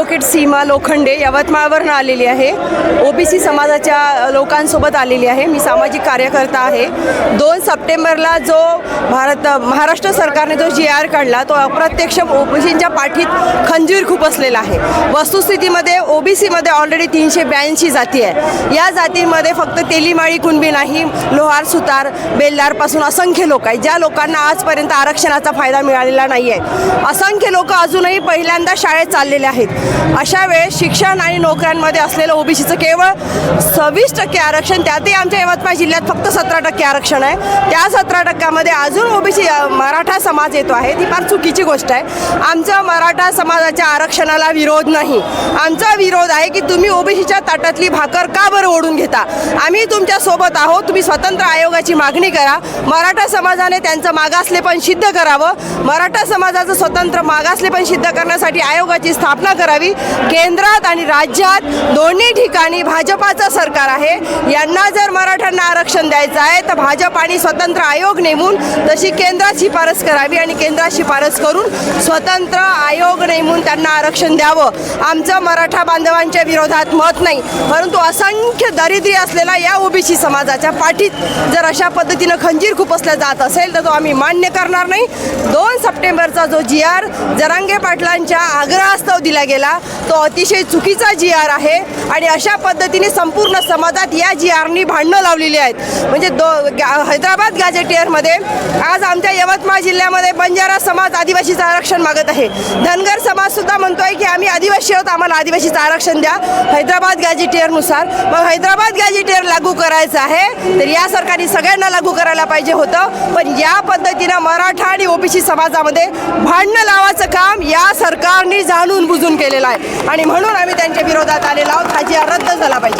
Advocate सीमा लोखंडे यवतमाळवरून आलेली आहे. OBC समाजाच्या लोकांसोबत आलेली आहे. मी सामाजिक कार्यकर्ता आहे. दोन सप्टेंबरला जो भारत महाराष्ट्र सरकारने जो जी आर काढला तो अप्रत्यक्ष ओबीसींच्या पाठीत खंजीर खूप असलेला आहे. वस्तुस्थितीमध्ये ओबीसीमध्ये ऑलरेडी तीनशे ब्याऐंशी जाती आहे. या जातींमध्ये फक्त तेलीमाळी कुणबी नाही लोहार सुतार बेलदारपासून असंख्य लोक आहेत. ज्या लोकांना आजपर्यंत आरक्षणाचा फायदा मिळालेला नाही आहे असंख्य लोक अजूनही पहिल्यांदा शाळेत चाललेले आहेत. अशा वेळेस शिक्षण आणि नोकऱ्यांमध्ये असलेलं ओबीसीचं केवळ सव्वीस टक्के आरक्षण त्यातही आमच्या यवतमाळ जिल्ह्यात फक्त सतरा टक्के आरक्षण आहे. त्या सतरा टक्क्यामध्ये अजून ओबीसी मराठा समाज येतो आहे. ती फार चुकीची गोष्ट आहे. आमचा मराठा समाजाच्या आरक्षणाला विरोध नाही. आमचा विरोध आहे की तुम्ही ओबीसीच्या ताटातली भाकर का बरं ओढून घेता? आम्ही तुमच्यासोबत आहोत. तुम्ही स्वतंत्र आयोगाची मागणी करा. मराठा समाजाने त्यांचं मागासलेपण सिद्ध करावं. मराठा समाजाचं स्वतंत्र मागासलेपण सिद्ध करण्यासाठी आयोगाची स्थापना करावी. केंद्रात आणि राज्यात दोन्ही ठिकाणी भाजपाचं सरकार आहे. यांना जर मराठ्यांना आरक्षण द्यायचं आहे तर भाजप आणि स्वतंत्र आयोग नेमून तशी केंद्रात शिफारस करावी आणि केंद्रात शिफारस करून स्वतंत्र आयोग नेमून त्यांना आरक्षण द्यावं. आमचं मराठा बांधवांच्या विरोधात मत नाही परंतु असंख्य दारिद्र्य असलेला या ओबीसी समाजाच्या पाठीत जर अशा पद्धतीनं खंजीर खुपसला जात असेल तर तो आम्ही मान्य करणार नाही. दोन सप्टेंबरचा जो जी आर जरांगे पाटलांच्या आग्रहास्तव दिला गेला तो अतिशय चुकीचा जी आर आहे आणि अशा पद्धतीने संपूर्ण समाजात या जी आरनी भांडणं लावलेली आहेत. म्हणजे दो हैदराबाद गॅजेटियरमध्ये आज आमच्या यवतमाळ जिल्ह्यामध्ये बंजारा समाज आदिवासीचं आरक्षण मागत आहे. धनगर समाजसुद्धा म्हणतोय की आम्ही आदिवासी आहोत आम्हाला आदिवासीचं आरक्षण द्या. हैदराबाद गॅजिटेअरनुसार मग हैदराबाद गॅजिटेअर लागू करायचं आहे तर या सरकारने सगळ्यांना लागू करायला पाहिजे होतं. पण या पद्धतीनं मराठा आणि ओबीसी समाजामध्ये भांडणं लावायचं काम या सरकारने जाणून बुजून केलेलं आहे. आणि म्हणून आम्ही त्यांच्या विरोधात आलेलो आहोत. हा जी रद्द झाला पाहिजे.